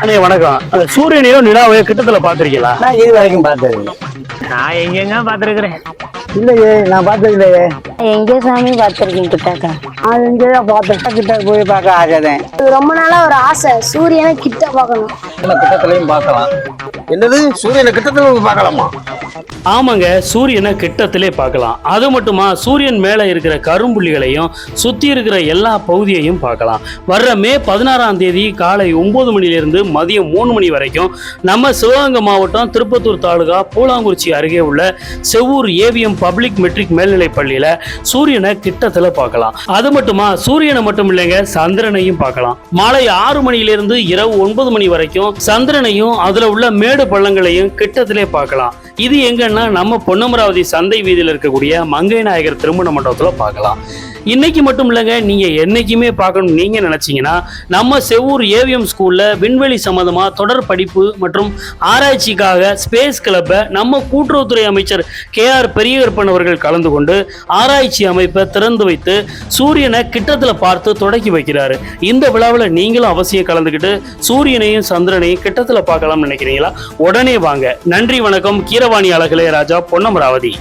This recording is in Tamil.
அண்ணே வணக்கம். அந்த சூரியனையும் நிலாவையும் கிட்டத்துல பாத்திருக்கீங்களா நான் இது வரைக்கும் பார்த்தது நான் எங்கெங்க பார்த்துருக்குறேன். இல்லையே நான் பார்த்தது இல்லையே. எங்கே சாமி பார்த்துருக்கீங்க கிட்டாக்கா? நான் எங்கேயோ பார்த்தேன். கிட்ட போய் பார்க்க ஆகாதேன் இது ரொம்ப நாளா ஒரு ஆசை. சூரியனை கிட்ட பார்க்கணும். கிட்டத்துலையும் பார்க்கலாம். என்னது? சூரியனை கிட்டத்துல பார்க்கலாமா? ஆமாங்க சூரியனை கிட்டத்திலே பார்க்கலாம். அது மட்டுமா சூரியன் மேல இருக்கிற கரும்புள்ளிகளையும் சுத்தி இருக்கிற எல்லா பகுதியையும் பார்க்கலாம். வர்ற மே பதினாறாம் தேதி காலை ஒன்பது மணிலிருந்து மதியம் மூணு மணி வரைக்கும் நம்ம சிவகங்கை மாவட்டம் திருப்பத்தூர் தாலுகா பூலாங்குறிச்சி அருகே உள்ள செவ்வூர் ஏவிஎம் பப்ளிக் மெட்ரிக் மேல்நிலை பள்ளியில சூரியனை கிட்டத்துல பார்க்கலாம். அது மட்டுமா? சூரியனை மட்டும் இல்லைங்க சந்திரனையும் பார்க்கலாம். மாலை ஆறு மணியிலிருந்து இரவு ஒன்பது மணி வரைக்கும் சந்திரனையும் அதுல உள்ள மேடு பள்ளங்களையும் கிட்டத்திலே பார்க்கலாம். இது எங்கன்னா நம்ம பொன்னமராவதி சந்தை வீதியில் இருக்கக்கூடிய மங்கை நாயகர் திருமண மண்டபத்துல பார்க்கலாம். இன்னைக்கு மட்டும் இல்லைங்க நீங்க என்னைக்குமே பார்க்கணும் நீங்க நினைச்சீங்கன்னா நம்ம செவ்வூர் ஏவிஎம் ஸ்கூல்ல விண்வெளி சம்மந்தமாக தொடர் படிப்பு மற்றும் ஆராய்ச்சிக்காக ஸ்பேஸ் கிளப்பை நம்ம கூட்டுறவுத்துறை அமைச்சர் கே ஆர் பெரியகற்பன் அவர்கள் கலந்து கொண்டு ஆராய்ச்சி அமைப்பை திறந்து வைத்து சூரியனை கிட்டத்துல பார்த்து தொடக்கி வைக்கிறாரு. இந்த விழாவில் நீங்களும் அவசியம் கலந்துக்கிட்டு சூரியனையும் சந்திரனையும் கிட்டத்துல பார்க்கலாம்னு நினைக்கிறீங்களா? உடனே வாங்க. நன்றி வணக்கம். கீரவாணி அழகிலே ராஜா பொன்னமராவதி.